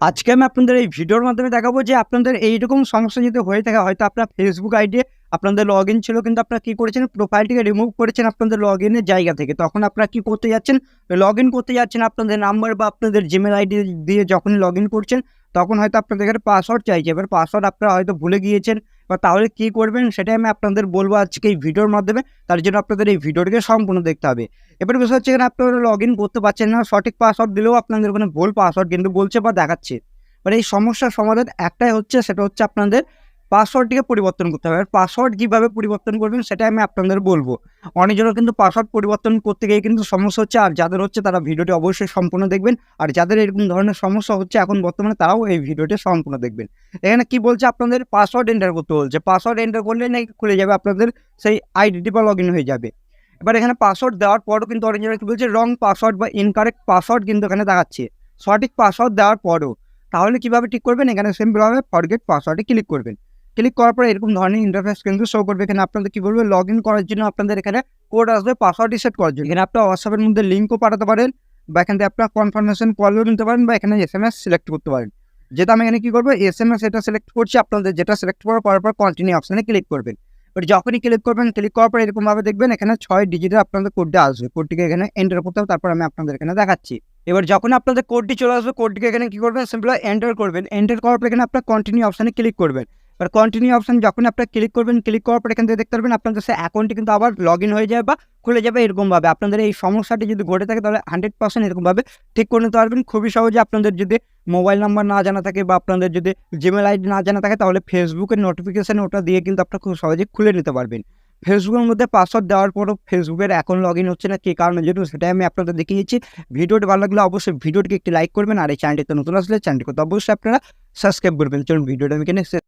আজকে আমি আপনাদের এই ভিডিওর মাধ্যমে দেখাবো যে আপনাদের এইরকম সমস্যা যদি হয়ে থাকে, হয়তো আপনার ফেসবুক আইডি আপনাদের লগ ইন ছিল কিন্তু আপনারা কী করেছেন? প্রোফাইলটিকে রিমুভ করেছেন আপনাদের লগ ইনের জায়গা থেকে। তখন আপনারা কী করতে যাচ্ছেন? লগ ইন করতে যাচ্ছেন আপনাদের নাম্বার বা আপনাদের জিমেল আইডি দিয়ে যখন লগ ইন করছেন, তখন হয়তো আপনাদের এখানে পাসওয়ার্ড চাইছে। এবার পাসওয়ার্ড আপনারা হয়তো ভুলে গিয়েছেন। বা তাহলে কী করবেন? সেটাই আমি আপনাদের বলব আজকে এই ভিডিওর মাধ্যমে। তার জন্য আপনাদের এই ভিডিওটিকে সম্পূর্ণ দেখতে হবে। এবার বিষয় হচ্ছে এখানে আপনারা লগ ইন করতে পারছেন না। সঠিক পাসওয়ার্ড দিলেও আপনাদের ওখানে ভুল পাসওয়ার্ড কিন্তু বলছে বা দেখাচ্ছে। এবার এই সমস্যার সমাধান একটাই হচ্ছে, সেটা হচ্ছে আপনাদের পাসওয়ার্ডটিকে পরিবর্তন করতে হবে। আর পাসওয়ার্ড কীভাবে পরিবর্তন করবেন সেটা আমি আপনাদের বলব। অনেকজনের কিন্তু পাসওয়ার্ড পরিবর্তন করতে গিয়ে কিন্তু সমস্যা হচ্ছে, আর যাদের হচ্ছে তারা ভিডিওটি অবশ্যই সম্পূর্ণ দেখবেন, আর যাদের এরকম ধরনের সমস্যা হচ্ছে এখন বর্তমানে তারাও এই ভিডিওটি সম্পূর্ণ দেখবেন। এখানে কি বলছে আপনাদের? পাসওয়ার্ড এন্টার করতে বলছে। পাসওয়ার্ড এন্টার করলে নাকি খুলে যাবে আপনাদের সেই আইডিটি বা লগ হয়ে যাবে। এবার এখানে পাসওয়ার্ড দেওয়ার পরও কিন্তু অনেকজনের কি বলছে রং পাসওয়ার্ড বা ইনকারেক্ট পাসওয়ার্ড কিন্তু এখানে দেখাচ্ছে। সঠিক পাসওয়ার্ড দেওয়ার পরও। তাহলে কীভাবে ঠিক করবেন? এখানে সিম্পলভাবে ফরগেট পাসওয়ার্ডে ক্লিক করবেন। ক্লিক করার পরে এরকম ধরনের ইন্টারফেস কিন্তু শো করবে। এখানে আপনাদের কি বলবে? লগ করার জন্য আপনাদের এখানে কোড আসবে পাসওয়ার্ড রিসেট করার জন্য। এখানে আপনার হোয়াটসঅ্যাপের মধ্যে লিঙ্কও পাঠাতে পারেন বা এখান থেকে আপনার কনফার্মেশন কলও নিতে পারেন বা এখানে এস এম এস সিলেক্ট করতে পারেন। যেটা আমি এখানে কী করব? এস এম এস এটা সিলেক্ট করছি, আপনাদের যেটা সিলেক্ট করার করার পর কন্টিনিউ অপশানে ক্লিক করবেন। এবার যখনই ক্লিক করবেন ক্লিক করার পর এরকমভাবে দেখবেন এখানে ছয় ডিজিটের আপনাদের কোডটা আসবে। কোডটিকে এখানে এন্টার করতে হবে, তারপর আমি আপনাদের এখানে দেখাচ্ছি। এবার যখন আপনাদের কোডটি চলে আসবে কোডটিকে এখানে কী করবেন? সিম্পল এন্টার করবেন। এন্টার করার পর এখানে আপনার কন্টিনিউ অপশানে ক্লিক করবেন। এবার কন্টিনিউ অপশান যখন আপনার ক্লিক করবেন ক্লিক করার পর এখান থেকে দেখতে পারবেন আপনাদের সে অ্যাকাউন্টটি কিন্তু আবার লগ ইন হয়ে যাবে বা খুলে যাবে এরকমভাবে। আপনাদের এই সমস্যাটি যদি ঘটে থাকে তাহলে হান্ড্রেড পার্সেন্ট এরকমভাবে ঠিক করে নিতে পারবেন। খুবই সহজে আপনাদের যদি মোবাইল নাম্বার না জানা থাকে বা আপনাদের যদি জিমেল আইডি না জানা থাকে তাহলে ফেসবুকের নোটিফিকেশান ওটা দিয়ে কিন্তু আপনারা খুব সহজে খুলে নিতে পারবেন। ফেসবুকের মধ্যে পাসওয়ার্ড দেওয়ার পরও ফেসবুকের এখন লগ ইন হচ্ছে না, কী কারণে যেহেতু সেটাই আমি আপনাদের দেখিয়েছি ভিডিওটি ভালো লাগলে অবশ্যই ভিডিওটিকে একটি লাইক করবেন আর এই চ্যানেলটিতে নতুন আসলে চ্যানেলটিকে অবশ্যই আপনারা সাবস্ক্রাইব করবেন। চলুন, ভিডিওটা আমি শেষ